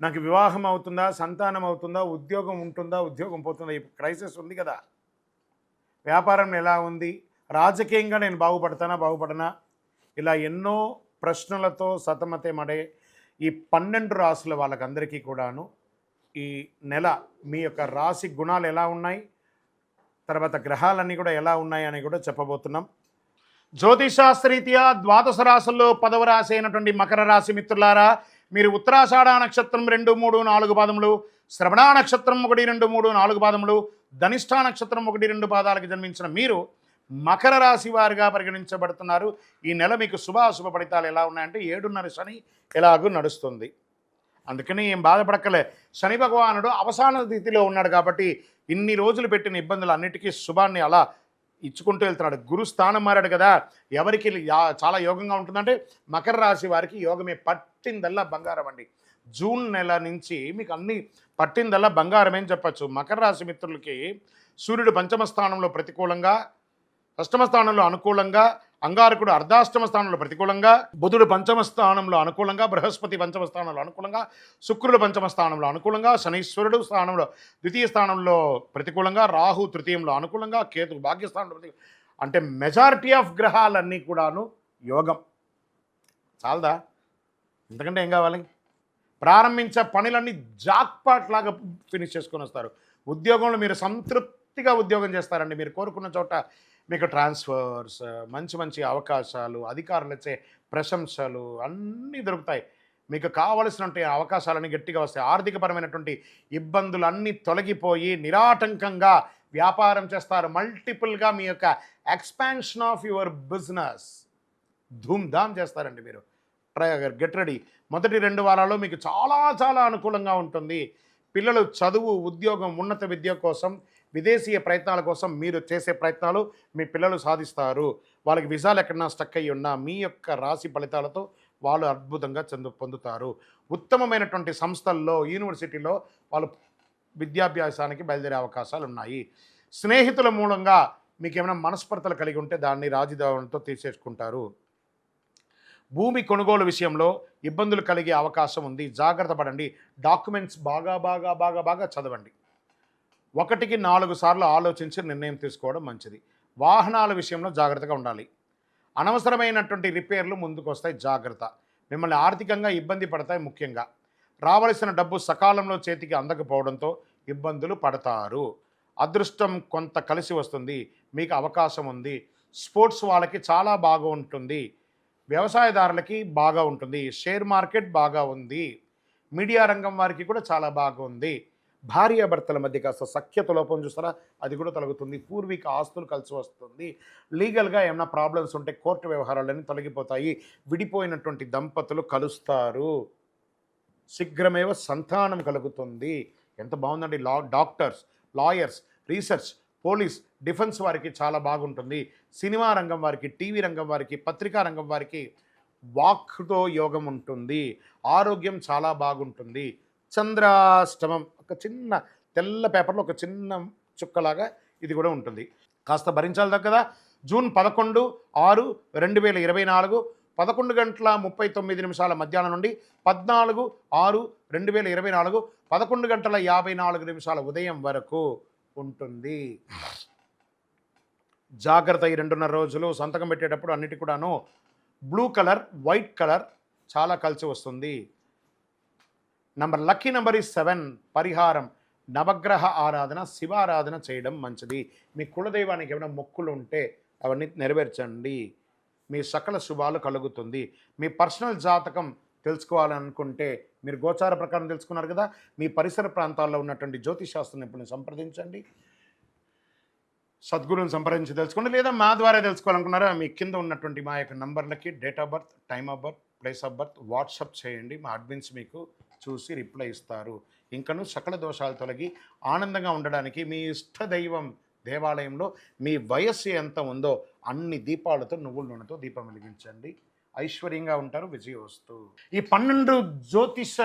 నాకు వివాహం అవుతుందా సంతానం అవుతుందా ఉద్యోగం ఉంటుందా ఉద్యోగం పోతుందా ఈ క్రైసిస్ ఉంది కదా. వ్యాపారం ఎలా ఉంది? రాజకీయంగా నేను బాగుపడతానా బాగుపడనా? ఇలా ఎన్నో ప్రశ్నలతో సతమతమడే ఈ పన్నెండు రాసుల వాళ్ళకందరికీ కూడాను ఈ నెల మీ యొక్క రాశి గుణాలు ఎలా ఉన్నాయి? తర్వాత గ్రహాలన్నీ కూడా ఎలా ఉన్నాయి అని కూడా చెప్పబోతున్నాం. జ్యోతిషాస్త్రరీత్యా ద్వాదశ రాశుల్లో పదవ రాశి అయినటువంటి మకర రాశి మిత్రులారా మీరు ఉత్తరాషాఢ నక్షత్రం రెండు మూడు నాలుగు పాదములు శ్రవణ నక్షత్రం ఒకటి రెండు మూడు నాలుగు పాదములు ధనిష్ఠా నక్షత్రం ఒకటి రెండు పాదాలకు జన్మించిన మీరు మకర రాశి వారిగా పరిగణించబడుతున్నారు. ఈ నెల మీకు శుభాశుభ ఫలితాలు ఎలా ఉన్నాయంటే ఏడున్నర శని ఎలాగూ నడుస్తుంది. అందుకని ఏం బాధపడక్కలే శని భగవానుడు అవసాన స్థితిలో ఉన్నాడు కాబట్టి ఇన్ని రోజులు పెట్టిన ఇబ్బందులు అన్నిటికీ శుభాన్ని అలా ఇచ్చుకుంటూ వెళ్తున్నాడు. గురు స్థానం మారాడు కదా. ఎవరికి చాలా యోగంగా ఉంటుందంటే మకర రాశి వారికి యోగమే పట్టిందల్లా బంగారం అండి. జూన్ నెల నుంచి మీకు అన్ని పట్టిందల్లా బంగారమే అని చెప్పచ్చు. మకర రాశి మిత్రులకి సూర్యుడు పంచమ స్థానంలో ప్రతికూలంగా అష్టమ స్థానంలో అనుకూలంగా అంగారకుడు అర్ధాష్టమ స్థానంలో ప్రతికూలంగా బుధుడు పంచమ స్థానంలో అనుకూలంగా బృహస్పతి పంచమ స్థానంలో అనుకూలంగా శుక్రుడు పంచమ స్థానంలో అనుకూలంగా శనీశ్వరుడు స్థానంలో ద్వితీయ స్థానంలో ప్రతికూలంగా రాహు తృతీయంలో అనుకూలంగా కేతు భాగ్యస్థానంలో ప్రతి అంటే మెజారిటీ ఆఫ్ గ్రహాలన్నీ కూడాను యోగం. చాలదా? ఎందుకంటే ఏం కావాలి? ప్రారంభించే పనులన్నీ జాక్పాట్ లాగా ఫినిష్ చేసుకొని వస్తారు. ఉద్యోగంలో మీరు సంతృప్తిగా ఉద్యోగం చేస్తారండి మీరు కోరుకున్న చోట మీకు ట్రాన్స్ఫర్స్ మంచి మంచి అవకాశాలు అధికారులు ఇచ్చే ప్రశంసలు అన్నీ దొరుకుతాయి. మీకు కావలసినటువంటి అవకాశాలన్నీ గట్టిగా వస్తాయి. ఆర్థికపరమైనటువంటి ఇబ్బందులు అన్నీ తొలగిపోయి నిరాటంకంగా వ్యాపారం చేస్తారు. మల్టిపుల్గా మీ యొక్క ఎక్స్పాన్షన్ ఆఫ్ యువర్ బిజినెస్ ధూమ్ధామ్ చేస్తారండి మీరు. Try get ready. మొదటి రెండు వారాల్లో మీకు చాలా చాలా అనుకూలంగా ఉంటుంది. పిల్లలు చదువు ఉద్యోగం ఉన్నత విద్య కోసం విదేశీయ ప్రయత్నాల కోసం మీరు చేసే ప్రయత్నాలు మీ పిల్లలు సాధిస్తారు. వాళ్ళకి విజాలు ఎక్కడన్నా స్టక్ అయ్యి ఉన్నా మీ యొక్క రాశి ఫలితాలతో వాళ్ళు అద్భుతంగా చెందు పొందుతారు. ఉత్తమమైనటువంటి సంస్థల్లో యూనివర్సిటీలో వాళ్ళు విద్యాభ్యాసానికి బయలుదేరే అవకాశాలు ఉన్నాయి. స్నేహితుల మూలంగా మీకు ఏమైనా మనస్పర్ధలు కలిగి ఉంటే దాన్ని రాజధానితో తీసేసుకుంటారు భూమి కొనుగోలు విషయంలో ఇబ్బందులు కలిగే అవకాశం ఉంది. జాగ్రత్త పడండి. డాక్యుమెంట్స్ బాగా బాగా బాగా బాగా చదవండి. ఒకటికి నాలుగు సార్లు ఆలోచించి నిర్ణయం తీసుకోవడం మంచిది. వాహనాల విషయంలో జాగ్రత్తగా ఉండాలి. అనవసరమైనటువంటి రిపేర్లు ముందుకు వస్తాయి జాగ్రత్త. మిమ్మల్ని ఆర్థికంగా ఇబ్బంది పడతాయి ముఖ్యంగా. రావలసిన డబ్బు సకాలంలో చేతికి అందకపోవడంతో ఇబ్బందులు పడతారు. అదృష్టం కొంత కలిసి వస్తుంది. మీకు అవకాశం ఉంది. స్పోర్ట్స్ వాళ్ళకి చాలా బాగా ఉంటుంది. వ్యవసాయదారులకి బాగా ఉంటుంది. షేర్ మార్కెట్ బాగా ఉంది. మీడియా రంగం వారికి కూడా చాలా బాగా ఉంది. భార్యాభర్తల మధ్య కాస్త సఖ్యత లోపం చూస్తారా? అది కూడా తొలగుతుంది. పూర్వీక ఆస్తులు కలిసి వస్తుంది. లీగల్గా ఏమైనా ప్రాబ్లమ్స్ ఉంటే కోర్టు వ్యవహారాలన్నీ తొలగిపోతాయి. విడిపోయినటువంటి దంపతులు కలుస్తారు. శీఘ్రమేవ సంతానం కలుగుతుంది. ఎంత బాగుందండి. Law doctors lawyers research police defence వారికి చాలా బాగుంటుంది. సినిమా రంగం వారికి టీవీ రంగం వారికి పత్రికా రంగం వారికి వాక్తో యోగం ఉంటుంది. ఆరోగ్యం చాలా బాగుంటుంది. చంద్రాష్టమం. ఒక చిన్న తెల్ల పేపర్లో ఒక చిన్న చుక్కలాగా ఇది కూడా ఉంటుంది. కాస్త భరించాలి కదా. జూన్ పదకొండు ఆరు రెండు వేల ఇరవై నాలుగు పదకొండు గంటల ముప్పై తొమ్మిది నిమిషాల మధ్యాహ్నం నుండి పద్నాలుగు ఆరు రెండు వేల ఇరవై నాలుగు పదకొండు గంటల యాభై నాలుగు నిమిషాల ఉదయం వరకు ఉంటుంది. జాగ్రత్త ఈ రెండున్నర రోజులు. సంతకం పెట్టేటప్పుడు అన్నిటి కూడాను బ్లూ కలర్ వైట్ కలర్ చాలా కలిసి వస్తుంది. నంబర్ లక్కీ నెంబర్ ఈ సెవెన్ పరిహారం నవగ్రహ ఆరాధన శివారాధన చేయడం మంచిది. మీ కులదైవానికి ఏమైనా మొక్కులు ఉంటే అవన్నీ నెరవేర్చండి. మీ సకల శుభాలు కలుగుతుంది. మీ పర్సనల్ జాతకం తెలుసుకోవాలనుకుంటే మీరు గోచార ప్రకారం తెలుసుకున్నారు కదా? మీ పరిసర ప్రాంతాల్లో ఉన్నటువంటి జ్యోతిషాస్త్ర నిపుణుని సంప్రదించండి. సద్గురుని సంప్రదించి తెలుసుకోండి. లేదా మా ద్వారా తెలుసుకోవాలనుకున్నారా? మీ కింద ఉన్నటువంటి మా యొక్క నంబర్లకి date of birth time of birth place of birth WhatsApp చేయండి. మా అడ్మిన్స్ మీకు చూసి రిప్లై ఇస్తారు. ఇంకను సకల దోషాలు తొలగి ఆనందంగా ఉండడానికి మీ ఇష్ట దైవం దేవాలయంలో మీ వయస్సు ఎంత ఉందో అన్ని దీపాలతో నువ్వుల నూనెతో దీపం వెలిగించండి. ఐశ్వర్యంగా ఉంటారు విజయవస్తు. ఈ పన్నెండు జ్యోతిష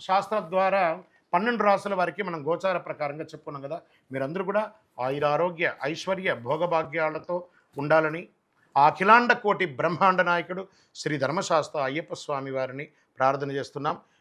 శాస్త్ర ద్వారా పన్నెండు రాసుల వారికి మనం గోచార ప్రకారంగా చెప్పుకున్నాం కదా. మీరందరూ కూడా ఆయురారోగ్య ఐశ్వర్య భోగభాగ్యాలతో ఉండాలని ఆ అఖిలాండ కోటి బ్రహ్మాండ నాయకుడు శ్రీ ధర్మశాస్త్ర అయ్యప్ప స్వామి వారిని ప్రార్థన చేస్తున్నాం.